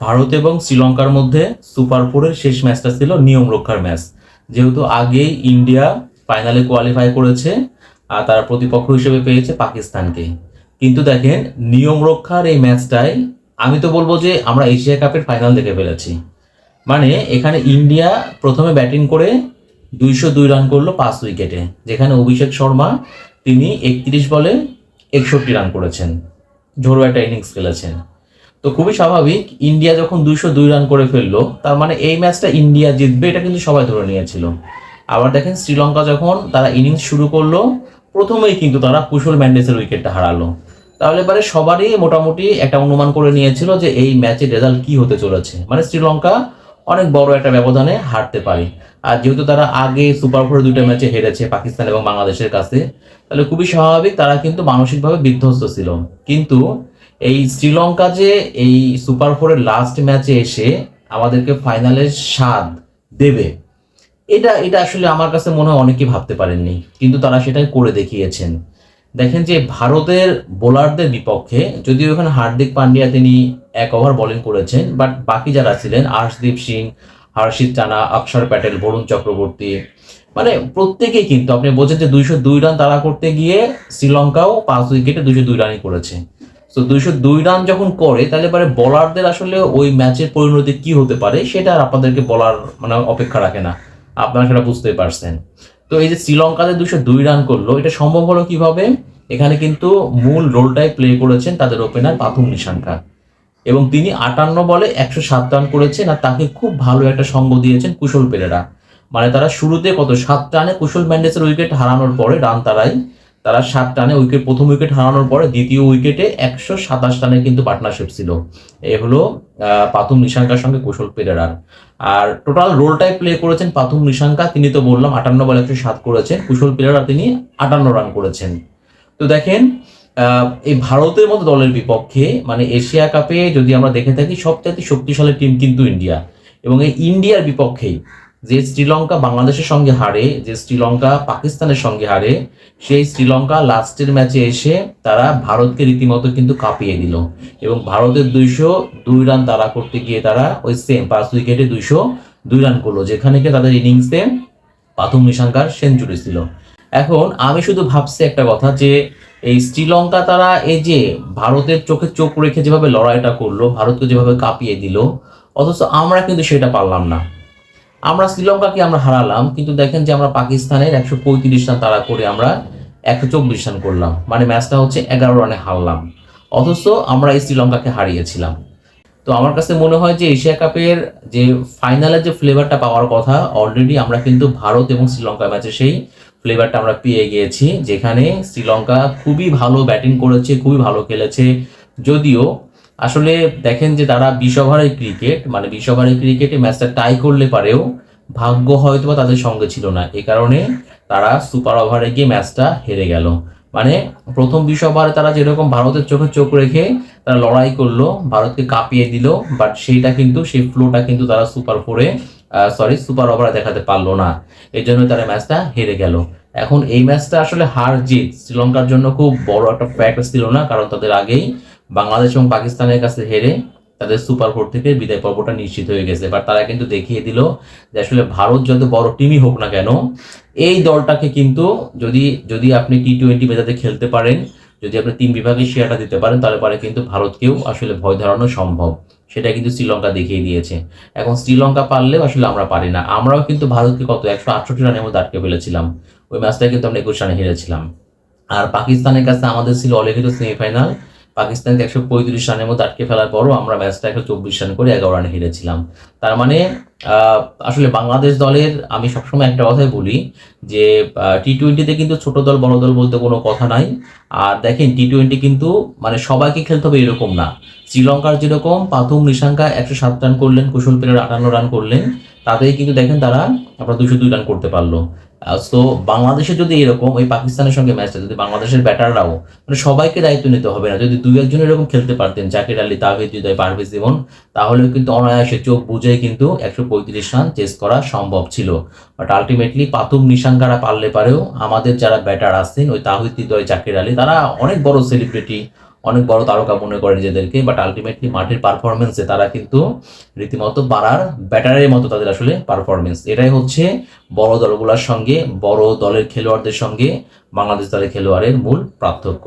ভারত এবং শ্রীলঙ্কার মধ্যে সুপার ফোরের শেষ ম্যাচটা ছিল নিয়ম রক্ষার ম্যাচ। যেহেতু আগেই ইন্ডিয়া ফাইনালে কোয়ালিফাই করেছে, আর তারা প্রতিপক্ষ হিসেবে পেয়েছে পাকিস্তানকে। কিন্তু দেখেন, নিয়ম রক্ষার এই ম্যাচটাই আমি তো বলব যে আমরা এশিয়া কাপের ফাইনাল দেখে ফেলেছি। মানে এখানে ইন্ডিয়া প্রথমে ব্যাটিং করে দুইশো দুই রান করল পাঁচ উইকেটে যেখানে অভিষেক শর্মা তিনি একত্রিশ বলে একষট্টি রান করেছেন। ঝোড়ো একটা ইনিংস খেলেছেন। তো খুবই স্বাভাবিক, ইন্ডিয়া যখন দুইশো দুই রান করে ফেলল, তার মানে এই ম্যাচটা ইন্ডিয়া জিতবে, এটা কিন্তু সবাই ধরে নিয়েছিল। আবার দেখেন শ্রীলঙ্কা যখন তারা ইনিংস শুরু করল, প্রথমেই কিন্তু তারা কুশল ম্যান্ডেসের উইকেটটা হারালো। তাহলে এবারে সবারই মোটামুটি একটা অনুমান করে নিয়েছিল যে এই ম্যাচের রেজাল্ট কি হতে চলেছে। মানে শ্রীলঙ্কা অনেক বড় একটা ব্যবধানে হারতে পারে। আর যেহেতু তারা আগে সুপার ফোরে দুইটা ম্যাচে হেরেছে, পাকিস্তান এবং বাংলাদেশের কাছে, তাহলে খুবই স্বাভাবিক তারা কিন্তু মানসিকভাবে বিধ্বস্ত ছিল। কিন্তু এই শ্রীলঙ্কা যে এই সুপার ফোরের লাস্ট ম্যাচে এসে আমাদেরকে ফাইনালের স্বাদ দেবে, এটা এটা আসলে আমার কাছে মনে হয় অনেকেই ভাবতে পারেননি, কিন্তু তারা সেটাই করে দেখিয়েছেন। দেখেন যে ভারতের বোলারদের বিপক্ষে, যদিও এখানে হার্দিক পান্ডিয়া তিনি এক ওভার বোলিং করেছেন বাট বাকি যারা ছিলেন, আর্শদীপ সিং, হর্ষিত টানা অক্ষর প্যাটেল, বরুণ চক্রবর্তী মানে প্রত্যেকেই কিন্তু আপনি বোঝেন যে দুইশো দুই রান তারা করতে গিয়ে শ্রীলঙ্কাও পাঁচ উইকেটে দুইশো দুই রানই করেছে। তো দুইশো দুই রান যখন করে, তাহলে পরে বলারদের আসলে ওই ম্যাচের পরিণতি কি হতে পারে, সেটা আর আপনাদেরকে বলার মানে অপেক্ষা রাখে না। আপনারা সেটা বুঝতেই পারছেন। তো এই যে শ্রীলঙ্কাতে দুশো দুই রান করল, এটা সম্ভব হলো কীভাবে? এখানে কিন্তু মূল রোলটাই প্লে করেছেন তাদের ওপেনার পাথুম নিশাঙ্কা। এবং তিনি আটান্ন বলে একশো সাত রান করেছেন আর তাকে খুব ভালো একটা সঙ্গ দিয়েছেন কুশল পেরেরা। মানে তারা শুরুতে কত সাত রানে কুশল ম্যান্ডেসের উইকেট হারানোর পরে রান তারাই তারা সাত রানে উইকেট প্রথম উইকেট হারানোর পরে দ্বিতীয় উইকেটে একশো সাতাশ রানের কিন্তু পার্টনারশিপ ছিল। এ হলো পাথুম নিশাঙ্কার সঙ্গে কুশল পেরেরার। আর টোটাল রোলটাই প্লে করেছেন পাথুম নিশাঙ্কা, তিনি তো বললাম আটান্ন বলে একশো সাত করেছেন, কুশল পেরেরা তিনি আটান্ন রান করেছেন। তো দেখেন এই ভারতের মতো দলের বিপক্ষে মানে এশিয়া কাপে যদি আমরা দেখে থাকি, সবচাইতে শক্তিশালী টিম কিন্তু ইন্ডিয়া। এবং এই ইন্ডিয়ার বিপক্ষেই যে শ্রীলঙ্কা বাংলাদেশের সঙ্গে হারে, যে শ্রীলঙ্কা পাকিস্তানের সঙ্গে হারে, সেই শ্রীলঙ্কা লাস্টের ম্যাচে এসে তারা ভারতকে রীতিমতো কিন্তু কাঁপিয়ে দিল। এবং ভারতের দুইশো দুই রান তারা করতে গিয়ে তারা ওই সেম পাঁচ উইকেটে দুইশো দুই রান করল, যেখানে কি তাদের ইনিংসে পাথুম নিশাঙ্কার সেঞ্চুরি ছিল। এখন আমি শুধু ভাবছি একটা কথা যে, এই শ্রীলঙ্কা তারা এই যে ভারতের চোখে চোখ রেখে যেভাবে লড়াইটা করল, ভারতকে যেভাবে কাঁপিয়ে দিল, অথচ আমরা কিন্তু সেটা পারলাম না। আমরা শ্রীলঙ্কাকে আমরা হারালাম, কিন্তু দেখেন যে আমরা পাকিস্তানের একশো পঁয়ত্রিশ রান তারা করে আমরা একশো চব্বিশ রান করলাম। মানে ম্যাচটা হচ্ছে এগারো রানে হারলাম। অথচ আমরা এই শ্রীলঙ্কাকে হারিয়েছিলাম। তো আমার কাছে মনে হয় যে এশিয়া কাপের যে ফাইনালের যে ফ্লেভারটা পাওয়ার কথা অলরেডি আমরা কিন্তু ভারত এবং শ্রীলঙ্কা ম্যাচে সেই ফ্লেভারটা আমরা পেয়ে গিয়েছি, যেখানে শ্রীলঙ্কা খুবই ভালো ব্যাটিং করেছে, খুবই ভালো খেলেছে। যদিও আসলে দেখেন যে তারা বিশ ওভারের ক্রিকেট মানে বিশ ওভারের ক্রিকেটে ম্যাচটা টাই করলে পারেও ভাগ্য হয়তো বা তাদের সঙ্গে ছিল না। এ কারণে তারা সুপার ওভারে গিয়ে ম্যাচটা হেরে গেল। মানে প্রথম বিশ ওভারে তারা যেরকম ভারতের চোখে চোখ রেখে তারা লড়াই করল, ভারতকে কাঁপিয়ে দিল বাট সেইটা কিন্তু, সেই ফ্লোটা কিন্তু তারা সুপার ফোরে সরি সুপার ওভারে দেখাতে পারল না। এই জন্য তারা ম্যাচটা হেরে গেল। এখন এই ম্যাচটা আসলে হার জিত। শ্রীলঙ্কার জন্য খুব বড় একটা ফ্যাক্ট ছিল না, কারণ তাদের আগেই বাংলাদেশ এবং পাকিস্তানের কাছে হেরে তাদের সুপার ফোর থেকে বিদায় পর্বটা নিশ্চিত হয়ে গেছে। বাট তারা কিন্তু দেখিয়ে দিল যে আসলে ভারত যত বড় টিমই হোক না কেন, এই দলটাকে কিন্তু যদি যদি আপনি টি টোয়েন্টি মেজাতে খেলতে পারেন, যদি আপনি তিন বিভাগে শেয়ারটা দিতে পারেন, তাহলে পরে কিন্তু ভারতকেও আসলে ভয় ধরানো সম্ভব। সেটা কিন্তু শ্রীলঙ্কা দেখিয়ে দিয়েছে। এখন শ্রীলঙ্কা পারলেও আসলে আমরা পারি না। আমরাও কিন্তু ভারতকে কত, একশো আটষট্টি রানের মধ্যে আটকে ফেলেছিলাম। ওই ম্যাচটা কিন্তু আমরা একুশ রানে হেরেছিলাম। আর পাকিস্তানের কাছে আমাদের ছিল অলিখিত সেমিফাইনাল পাকিস্তানকে একশো পঁয়ত্রিশ রানের মধ্যে আটকে ফেলার পরও আমরা ম্যাচটা একশো চব্বিশ রান করে এগারো রানে হেরেছিলাম। তার মানে আসলে বাংলাদেশ দলের, আমি সবসময় একটা কথাই বলি যে টি টোয়েন্টিতে কিন্তু ছোট দল, বড় দল বলতে কোনো কথা নাই। আর দেখেন টি টোয়েন্টি কিন্তু মানে সবাইকে খেলতে হবে এরকম না। শ্রীলঙ্কার যেরকম, পাথুম, নিশাঙ্কা একশো সাত রান করলেন, কুশল পেরের আটান্ন রান করলেন। তাতেই কিন্তু দেখেন তারা আপনার দুশো দুই রান করতে পারল। তো বাংলাদেশে যদি এরকম ওই পাকিস্তানের সঙ্গে ম্যাচটা যদি বাংলাদেশের ব্যাটাররাও মানে সবাইকে দায়িত্ব নিতে হবে না। যদি দুই একজন এরকম খেলতে পারতেন, জাকির আলী, তাহিদ হৃদয় পারভেজ জীবন তাহলেও কিন্তু অনায়াসে চোখ বুঝেই কিন্তু একশো পঁয়ত্রিশ রান চেস করা সম্ভব ছিল। বাট আলটিমেটলি পাতুম নিশাঙ্কারা পারলে পারেও আমাদের যারা ব্যাটার আছেন, ওই তাহিদ হৃদয় জাকির আলী, তারা অনেক বড় সেলিব্রিটি অনেক বড় তারকা মনে করে নিজেদেরকে বাট আলটিমেটলি মাঠের পারফরমেন্সে তারা কিন্তু রীতিমতো বাড়ার ব্যাটারের মতো তাদের আসলে পারফরমেন্স এটাই হচ্ছে বড় দলগুলোর সঙ্গে, বড় দলের খেলোয়াড়দের সঙ্গে বাংলাদেশ দলের খেলোয়াড়ের মূল পার্থক্য।